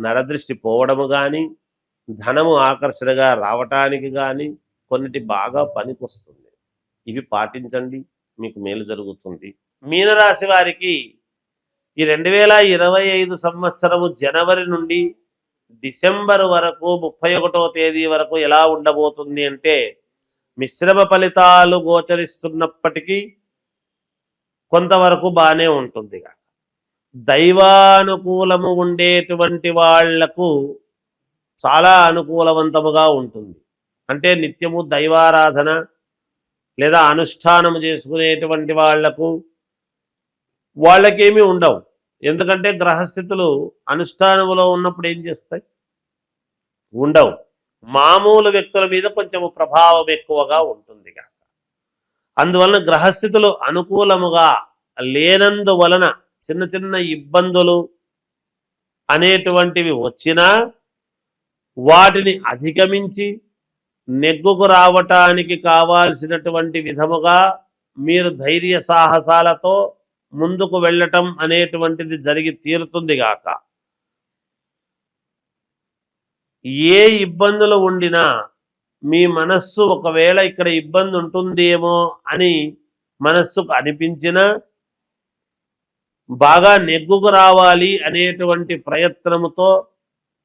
నరదృష్టి పోవడము కానీ ధనము ఆకర్షణగా రావటానికి కానీ కొన్నిటి బాగా పనికొస్తుంది. ఇవి పాటించండి మీకు మేలు జరుగుతుంది. మీనరాశి వారికి ఈ రెండు వేల ఇరవై ఐదు సంవత్సరము జనవరి నుండి డిసెంబర్ వరకు ముప్పై ఒకటో తేదీ వరకు ఎలా ఉండబోతుంది అంటే మిశ్రమ ఫలితాలు గోచరిస్తున్నప్పటికీ కొంతవరకు బాగానే ఉంటుంది దైవానుకూలము ఉండేటువంటి వాళ్ళకు చాలా అనుకూలవంతముగా ఉంటుంది. అంటే నిత్యము దైవారాధన లేదా అనుష్ఠానము చేసుకునేటువంటి వాళ్ళకు వాళ్ళకేమీ ఉండవు. ఎందుకంటే గ్రహస్థితులు అనుష్ఠానములో ఉన్నప్పుడు ఏం చేస్తాయి? ఉండవు. మామూలు వ్యక్తుల మీద కొంచెం ప్రభావం ఎక్కువగా ఉంటుంది కాక అందువలన గ్రహస్థితులు అనుకూలముగా లేనందువలన చిన్న చిన్న ఇబ్బందులు అనేటువంటివి వచ్చినా వాటిని అధిగమించి నెగ్గుకు రావటానికి కావాల్సినటువంటి విధముగా మీరు ధైర్య సాహసాలతో ముందుకు వెళ్ళటం అనేటువంటిది జరిగి తీరుతుంది గాక. ఏ ఇబ్బందులు ఉండినా మీ మనస్సు ఒకవేళ ఇక్కడ ఇబ్బంది ఉంటుందేమో అని మనస్సుకు అనిపించినా బాగా నెగ్గుకు రావాలి అనేటువంటి ప్రయత్నముతో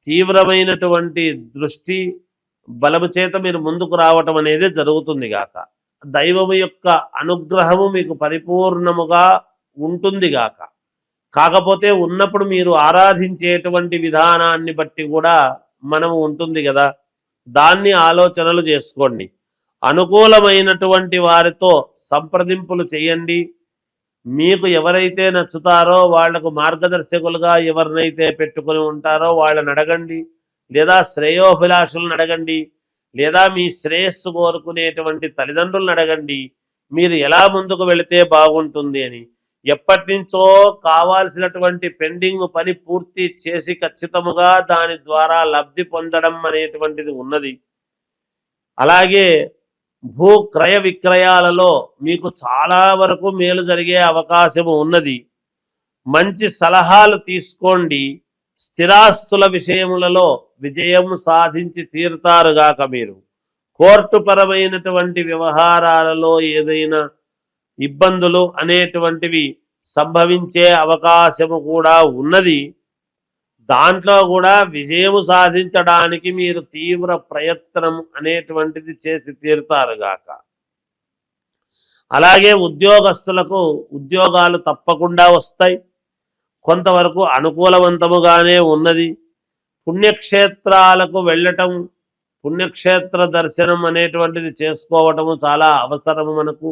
తీవ్రమైనటువంటి దృష్టి బలము చేత మీరు ముందుకు రావటం అనేది జరుగుతుంది గాక. దైవము యొక్క అనుగ్రహము మీకు పరిపూర్ణముగా ఉంటుంది గాక. కాకపోతే ఉన్నప్పుడు మీరు ఆరాధించేటువంటి విధానాన్ని బట్టి కూడా మనము ఉంటుంది కదా. దాన్ని ఆలోచనలు చేసుకోండి. అనుకూలమైనటువంటి వారితో సంప్రదింపులు చేయండి. మీకు ఎవరైతే నచ్చుతారో వాళ్ళకు మార్గదర్శకులుగా ఎవరినైతే పెట్టుకుని ఉంటారో వాళ్ళని అడగండి. లేదా శ్రేయోభిలాషులను అడగండి. లేదా మీ శ్రేయస్సు కోరుకునేటువంటి తల్లిదండ్రులను అడగండి. మీరు ఎలా ముందుకు వెళితే బాగుంటుంది అని. ఎప్పటి నుంచో కావాల్సినటువంటి పెండింగ్ పని పూర్తి చేసి ఖచ్చితముగా దాని ద్వారా లబ్ధి పొందడం అనేటువంటిది ఉన్నది. అలాగే భూ క్రయ విక్రయాలలో మీకు చాలా వరకు మేలు జరిగే అవకాశం ఉన్నది. మంచి సలహాలు తీసుకోండి. స్థిరాస్తుల విషయములలో విజయం సాధించి తీరుతారుగాక మీరు. కోర్టుపరమైనటువంటి వ్యవహారాలలో ఏదైనా ఇబ్బందులు అనేటువంటివి సంభవించే అవకాశము కూడా ఉన్నది. దాంట్లో కూడా విజయము సాధించడానికి మీరు తీవ్ర ప్రయత్నం అనేటువంటిది చేసి తీరుతారుగాక అలాగే ఉద్యోగస్తులకు ఉద్యోగాలు తప్పకుండా వస్తాయి. కొంతవరకు అనుకూలవంతముగానే ఉన్నది. పుణ్యక్షేత్రాలకు వెళ్ళటం పుణ్యక్షేత్ర దర్శనం అనేటువంటిది చేసుకోవటము చాలా అవసరము మనకు.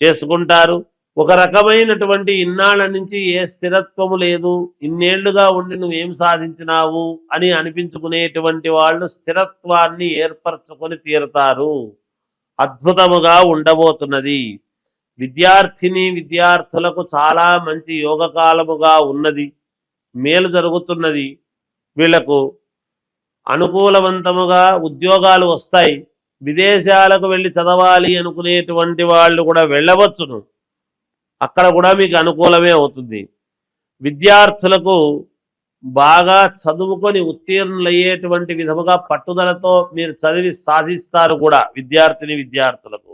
చేసుకుంటారు. ఒక రకమైనటువంటి ఇన్నాళ్ళ నుంచి ఏ స్థిరత్వము లేదు ఇన్నేళ్ళుగా ఉండి నువ్వేం సాధించినావు అని అనిపించుకునేటువంటి వాళ్ళు స్థిరత్వాన్ని ఏర్పరచుకొని తీరుతారు. అద్భుతముగా ఉండబోతున్నది. విద్యార్థిని విద్యార్థులకు చాలా మంచి యోగకాలముగా ఉన్నది మేలు జరుగుతున్నది. వీళ్ళకు అనుకూలవంతముగా ఉద్యోగాలు వస్తాయి. విదేశాలకు వెళ్ళి చదవాలి అనుకునేటువంటి వాళ్ళు కూడా వెళ్ళవచ్చును. అక్కడ కూడా మీకు అనుకూలమే అవుతుంది. విద్యార్థులకు బాగా చదువుకొని ఉత్తీర్ణులయ్యేటువంటి విధముగా పట్టుదలతో మీరు చదివి సాధిస్తారు కూడా విద్యార్థిని విద్యార్థులకు.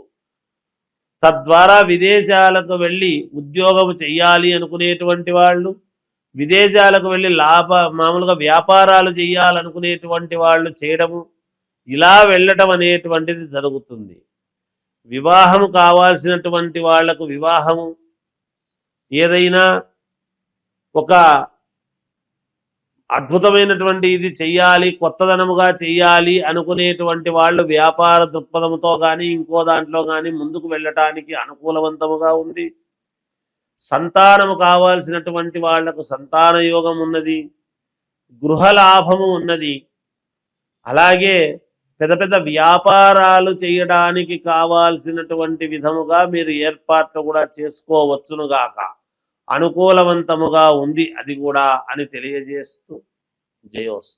తద్వారా విదేశాలకు వెళ్ళి ఉద్యోగం చెయ్యాలి అనుకునేటువంటి వాళ్ళు విదేశాలకు వెళ్ళి లాభ మామూలుగా వ్యాపారాలు చేయాలనుకునేటువంటి వాళ్ళు చేయడము ఇలా వెళ్ళటం అనేటువంటిది జరుగుతుంది. వివాహము కావాల్సినటువంటి వాళ్ళకు వివాహము ఏదైనా ఒక అద్భుతమైనటువంటి ఇది చెయ్యాలి కొత్తదనముగా చెయ్యాలి అనుకునేటువంటి వాళ్ళు వ్యాపార దృక్పథముతో కానీ ఇంకో దాంట్లో కానీ ముందుకు వెళ్ళటానికి అనుకూలవంతముగా ఉంది సంతానము కావాల్సినటువంటి వాళ్ళకు సంతాన యోగం ఉన్నది గృహ లాభము ఉన్నది అలాగే పెద్ద పెద్ద వ్యాపారాలు చేయడానికి కావాల్సినటువంటి విధముగా మీరు ఏర్పాట్లు కూడా చేసుకోవచ్చునుగాక అనుకూలవంతముగా ఉంది అది కూడా అని తెలియజేస్తూ జయోస్తు.